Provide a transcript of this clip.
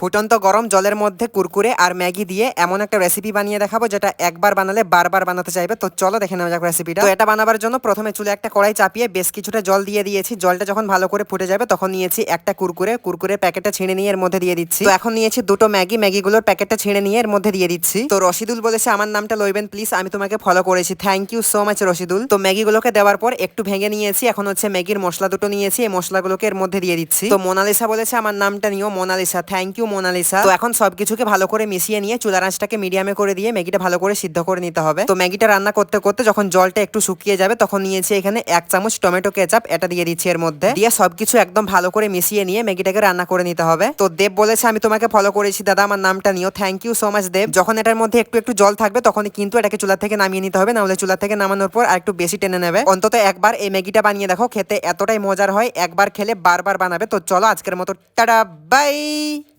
ফুটন্ত গরম জলের মধ্যে কুরকুরে আর ম্যাগি দিয়ে এমন একটা রেসিপি বানিয়ে দেখাবো, যেটা একবার বানালে বারবার বানাতে চাইবে। তো চলো দেখে নেওয়া যাক রেসিপিটা তো এটা বানাবার জন্য প্রথমে চুলে একটা কড়াই চাপিয়ে বেশ কিছুটা জল দিয়ে দিয়েছি। জলটা যখন ভালো করে ফুটে যাবে, তখন নিয়েছি একটা কুরকুরে। কুরকুরে প্যাকেটটা ছিঁড়ে নিয়ে এর মধ্যে দিয়ে দিচ্ছি। তো এখন নিয়েছি দুটো ম্যাগি। ম্যাগিগুলোর প্যাকেটটা ছিঁড়ে নিয়ে এর মধ্যে দিয়ে দিচ্ছি। তো রশিদুল বলেছে, আমার নামটা লইবেন প্লিজ আমি তোমাকে ফলো করেছি। Thank you so much Rashidul. তো ম্যাগিগুলোকে দেওয়ার পর একটু ভেঙে নিয়েছি। এখন হচ্ছে ম্যাগির মশলা দুটো নিয়েছি। এই মশলাগুলোকে এর মধ্যে দিয়ে দিচ্ছি। তো মোনালিসা বলেছে, আমার নামটা নিও মোনালিসা। Thank you Monalisa. তো এখন সবকিছুকে ভালো করে মিশিয়ে নিয়ে চুলার আঁচটাকে মিডিয়ামে করে দিয়ে ম্যাগিটা ভালো করে সিদ্ধ করে নিতে হবে। তো ম্যাগিটা রান্না করতে করতে যখন জলটা একটু শুকিয়ে যাবে, তখন নিয়েছি এখানে এক চামচ টমেটো কেচাপ, এটা দিয়ে দিচ্ছি এর মধ্যে। দিয়ে সবকিছু একদম ভালো করে মিশিয়ে নিয়ে ম্যাগিটাকে রান্না করে নিতে হবে। তো দেব বলেছে, আমি তোমাকে ফলো করেছি, দাদা, আমার নামটা নিও। Thank you so much Deb. যখন এটার মধ্যে একটু একটু জল থাকবে, তখনই কিন্তু এটাকে চুলা থেকে নামিয়ে নিতে হবে। নাহলে চুলা থেকে নামানোর পর আর একটু বেশি টেনে নেবে। অন্তত একবার এই ম্যাগিটা বানিয়ে দেখো, খেতে এতটাই মজার হয়। একবার খেলে বারবার বানাবে। তো চলো আজকের মতো, টাটা, বাই!